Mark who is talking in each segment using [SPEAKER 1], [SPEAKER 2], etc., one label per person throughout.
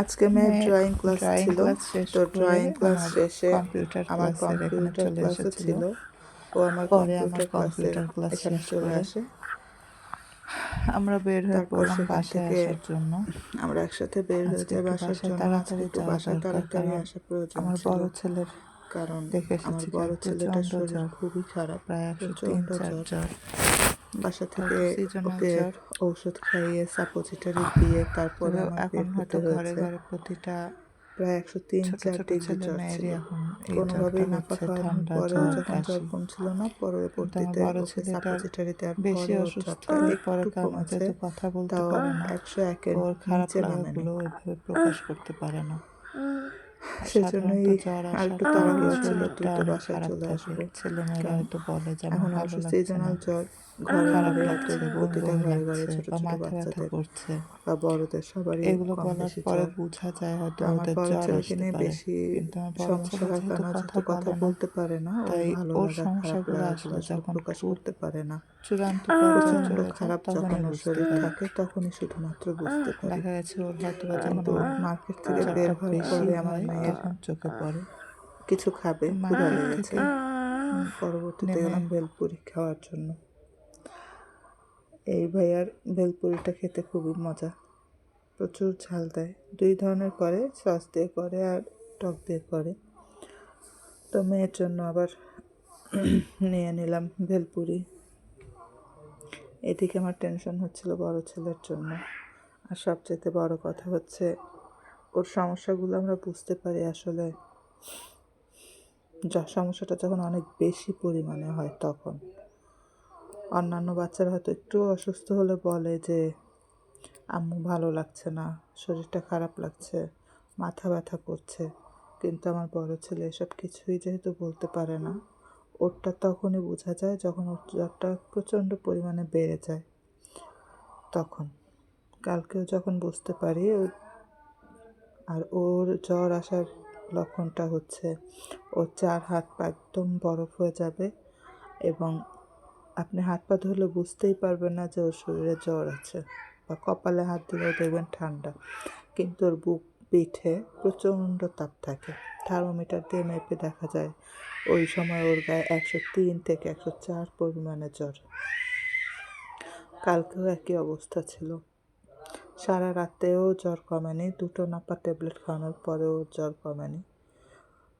[SPEAKER 1] আজকে মেয়ের
[SPEAKER 2] মেয়ের
[SPEAKER 1] ড্রয়িং ক্লাস ছিল। তো ড্রয়িং ক্লাস শেষে
[SPEAKER 2] computer
[SPEAKER 1] আমার কম্পিউটার
[SPEAKER 2] এসেছিল।
[SPEAKER 1] ছিল। ও আমার কম্পিউটার
[SPEAKER 2] computer class
[SPEAKER 1] এখানে চলে আসে।
[SPEAKER 2] আমরা বের হয়ে পড়লাম বাসায় আসার জন্য।
[SPEAKER 1] আমরা একসাথে বের হয়ে যাই বাসার জন্য।
[SPEAKER 2] তাড়াতাড়ি
[SPEAKER 1] বাসায় তাড়াতাড়ি আসা প্রয়োজন
[SPEAKER 2] আমার বড় ছেলের
[SPEAKER 1] কারণ
[SPEAKER 2] দেখে
[SPEAKER 1] আমার বড় ছেলেটার শরীর খুবই খারাপ
[SPEAKER 2] প্রায় একশো তিন চার
[SPEAKER 1] জ্বর। বাসা থেকে ওকে ঔষধ খাইয়ে সাপোজিটারি দিয়ে তারপরে
[SPEAKER 2] এখন হয়তো ঘরে ঘরে প্রতিটা
[SPEAKER 1] প্রায় একশো তিন
[SPEAKER 2] ছোট
[SPEAKER 1] চার
[SPEAKER 2] ছোট
[SPEAKER 1] ডিগ্রি
[SPEAKER 2] ছেলে
[SPEAKER 1] জ্বর ছিল। কোনোভাবেই
[SPEAKER 2] হচ্ছে
[SPEAKER 1] খাওয়ানোর পরেও যখন জ্বর কমছিল না। পরবর্তীতে ওকে সাপোজিটারি দেওয়ার
[SPEAKER 2] বেশি
[SPEAKER 1] পরে
[SPEAKER 2] অসুস্থ কারণে
[SPEAKER 1] কমেছে।
[SPEAKER 2] কথা বলতে পারে না।
[SPEAKER 1] একশো একের নিচে
[SPEAKER 2] লাগাগুলো ওইভাবে প্রকাশ করতে পারে না।
[SPEAKER 1] সেজন্যই আর একটু তাড়াহুড়ো ছিল দ্রুত বাসায় চলে আসব।
[SPEAKER 2] ছেলেমেয়েরা হয়তো বলে যে
[SPEAKER 1] এখন অবশ্য সিজনাল জ্বর ঘরে
[SPEAKER 2] খারাপ
[SPEAKER 1] ঘরে
[SPEAKER 2] লাগছে
[SPEAKER 1] প্রতিটা ঘরে ঘরে ছোট ছোট বাচ্চাদের
[SPEAKER 2] করছে।
[SPEAKER 1] বা বড়দের সবারই
[SPEAKER 2] এগুলো বলার পরে বোঝা যায় হয়তো
[SPEAKER 1] আমার বড় ছেলেকে নিয়ে বেশি সমস্যা হয় কারণ
[SPEAKER 2] কথা
[SPEAKER 1] যেহেতু কথা বলতে পারে না।
[SPEAKER 2] তাই ওর সমস্যাগুলো আসলে যখন
[SPEAKER 1] প্রকাশ করতে পারে না।
[SPEAKER 2] চূড়ান্ত প্রচণ্ড
[SPEAKER 1] খারাপ যখন ওর শরীর থাকে তখনই শুধুমাত্র বুঝতে পারে।
[SPEAKER 2] দেখা গেছে ওর হয়তো
[SPEAKER 1] মার্কেট থেকে বের হওয়ার পরে আমার মেয়ের
[SPEAKER 2] তখন চোখে পড়ে।
[SPEAKER 1] কিছু খাবে ক্ষুধা লেগেছে। পরবর্তীতে গেলাম ভেলপুরি খাওয়ার জন্য। এই ভাইয়ার ভেলপুরিটা খেতে খুবই মজা। প্রচুর ঝাল দেয়। দুই ধরনের করে সস দিয়ে করে আর টক দিয়ে করে। তো মেয়ের জন্য আবার নিয়ে নিলাম ভেলপুরি। এদিকে আমার টেনশন হচ্ছিল বড় ছেলের জন্য। আর সবচেয়ে বড় কথা হচ্ছে ওর সমস্যাগুলো আমরা বুঝতে পারি আসলে। যা সমস্যাটা যখন অনেক বেশি পরিমাণে হয় তখন। অন্যান্য বাচ্চারা হয়তো একটু অসুস্থ হলে বলে যে, আম্মু ভালো লাগছে না, শরীরটা খারাপ লাগছে, মাথা ব্যথা করছে। কিন্তু আমার বড় ছেলে এসব কিছুই যেহেতু বলতে পারে না, ওরটা তখনই বোঝা যায় যখন ওর জ্বরটা প্রচণ্ড পরিমাণে বেড়ে যায়। তখন। কালকেও যখন বুঝতে পারি আর ওর জ্বর আসার লক্ষণটা হচ্ছে ওর চার হাত পা একদম বরফ হয়ে যাবে এবং আপনি হাত পা ধরলে বুঝতেই পারবেন না যে ওর শরীরে জ্বর আছে বা কপালে হাত দিলেও দেখবেন ঠান্ডা। কিন্তু ওর বুক, পিঠে প্রচণ্ড তাপ থাকে। থার্মোমিটার দিয়ে মেপে দেখা যায় ওই সময় ওর গায়ে একশো তিন থেকে একশো চার পরিমাণে জ্বর। কালকেও একই অবস্থা ছিল। সারা রাতেও জ্বর কমেনি, দুটো নাপা ট্যাবলেট খাওয়ানোর পরেও জ্বর কমেনি।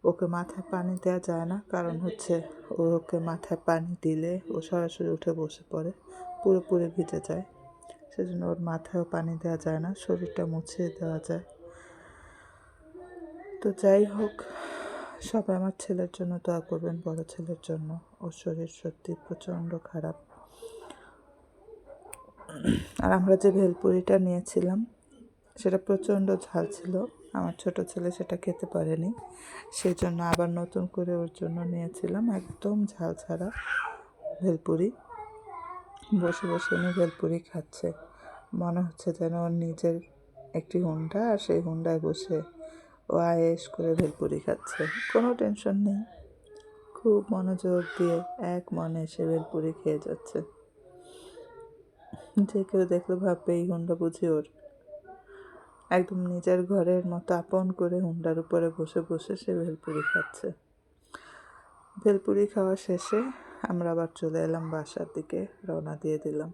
[SPEAKER 1] ওকে মাথায় পানি দেওয়া যায় না, কারণ হচ্ছে ওকে মাথায় পানি দিলে ও সরাসরি উঠে বসে পড়ে, পুরোপুরি ভিজে যায়। সেজন্য ওর মাথায়ও পানি দেওয়া যায় না, শরীরটা মুছিয়ে দেওয়া যায়। তো যাই হোক, সবাই আমার ছেলের জন্য দোয়া করবেন, বড় ছেলের জন্য। ওর শরীর সত্যি প্রচণ্ড খারাপ। আর আমরা যে ভেলপুরিটা নিয়েছিলাম, সেটা প্রচণ্ড ঝাল ছিল। আমার ছোট ছেলে সেটা খেতে পারেনি। সেই জন্য আবার নতুন করে ওর জন্য নিয়েছিলাম একদম ঝাল ছাড়া ভেলপুরি। বসে বসে উনি ভেলপুরি খাচ্ছে। মনে হচ্ছে যেন ওর নিজের একটি হুন্ডা আর সেই হুন্ডায় বসে ও আয়েস করে ভেলপুরি খাচ্ছে। কোনো টেনশন নেই। খুব মনোযোগ দিয়ে এক মনে সে ভেলপুরি খেয়ে যাচ্ছে। যে কেউ দেখলে ভাববে, এই হুন্ডা বুঝি ওর। একদম নিজের ঘরের মতো আপন করে হুন্ডার উপরে বসে বসে সে ভেলপুরি খাচ্ছে। ভেলপুরি খাওয়া শেষে আমরা আবার চলে এলাম বাসার দিকে, রওনা দিয়ে দিলাম।